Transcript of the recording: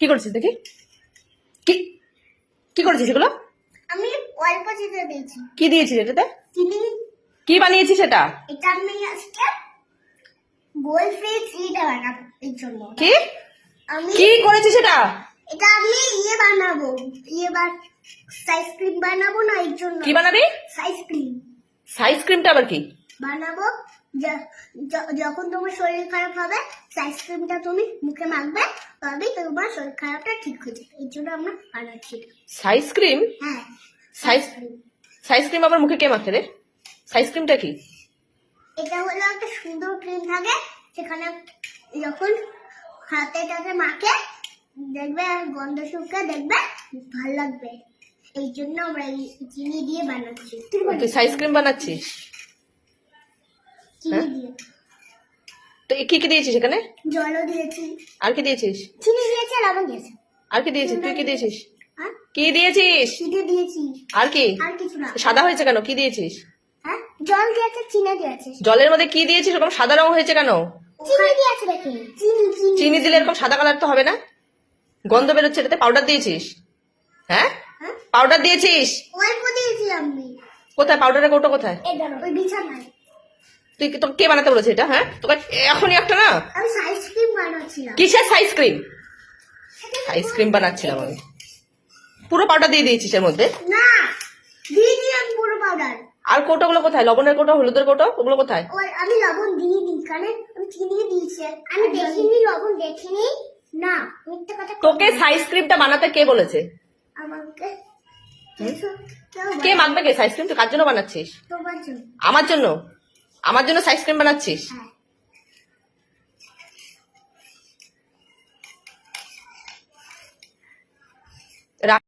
কি করেছিস দেখি? কি? কি করেছিস এগুলো? আমি অল্প চিত্র দিয়েছি। কি দিয়েছিস এটাতে? চিনি। কি বানিয়েছিস এটা? এটা আমি আজকে গোল ফ্রি থ্রিটা বানাবো এর জন্য। কি? আমি কি করেছিস এটা? এটা আমি ইয়ে বানাবো। ইয়ে বান সাইজ ক্রিম বানাবো না এর জন্য। কি বানাবি? সাইজ ক্রিম সাইজ ক্রিমটা আবার কি? বানাবো। যখন তোমার শরীর খারাপ হবে আইসক্রিমটা তুমি মুখে মাখবে তবেই তোমার শরীর খারাপটা ঠিক হয়ে যাবে। এই জন্য আমরা বানাচ্ছি আইসক্রিম হ্যাঁ। সাইজ ক্রিম সাইজ আবার মুখে কে মাখে রে? আইসক্রিমটা ক্রিমটা কি? এটা হলো একটা সুন্দর ক্রিম থাকে সেখানে যখন হাতেটাতে মাখে দেখবে গন্ধ শুকে দেখবে ভালো লাগবে। এই জন্য আমরা এই চিনি দিয়ে বানাচ্ছি। তুই সাইজ ক্রিম বানাচ্ছিস? চিনি হ্যাঁ? দিয়ে। তো কি কি দিয়েছিস এখানে? জলও দিয়েছি। আর কি দিয়েছিস? চিনি দিয়েছি লবণ দিয়েছি। আর কি দিয়েছিস? তুই কি দিয়েছিস? হ্যাঁ কি দিয়েছিস? চিনি দিয়েছি। আর কি? আর কিছু না। সাদা হয়েছে কেন? কি দিয়েছিস? হ্যাঁ? জল দিয়েছে চিনি দিয়েছে। জলের মধ্যে কি দিয়েছিস? এরকম সাদা রং হয়েছে কেন? চিনি দিয়েছে দেখি। চিনি চিনি। চিনি দিলে এরকম সাদা কালার তো হবে না? গন্ধ বেরোচ্ছে এটাতে পাউডার দিয়েছিস? হ্যাঁ? হ্যাঁ? পাউডার দিয়েছিস? অল্প দিয়েছি আমি। কোথায়? পাউডারের কৌটো কোথায়? ওই বিছানায়। তুই তোকে কে বানাতে বলেছে এটা হ্যাঁ? তোকে এখনই একটা না? কিসের সাইজ ক্রিম আইসক্রিম বানাচ্ছিলাম আমি। পুরো পাউডার দিয়ে দিয়েছিস এর মধ্যে? না দিয়ে পুরো পাউডার আর কৌটোগুলো কোথায়? লবণের কৌটো হলুদের কৌটো ওগুলো কোথায়? আমি লবণ দিয়ে দিই কারণ আমি চিনি দিয়েছি। আমি দেখিনি লবণ দেখিনি। না মিথ্যে কথা তোকে সাইজক্রিমটা বানাতে কে বলেছে? আমাকে কে মাখবে কে সাইজ তুই কার জন্য বানাচ্ছিস? তোমার জন্য। আমার জন্য? আমার জন্য সাইজ ক্রিম বানাচ্ছিস? হ্যাঁ।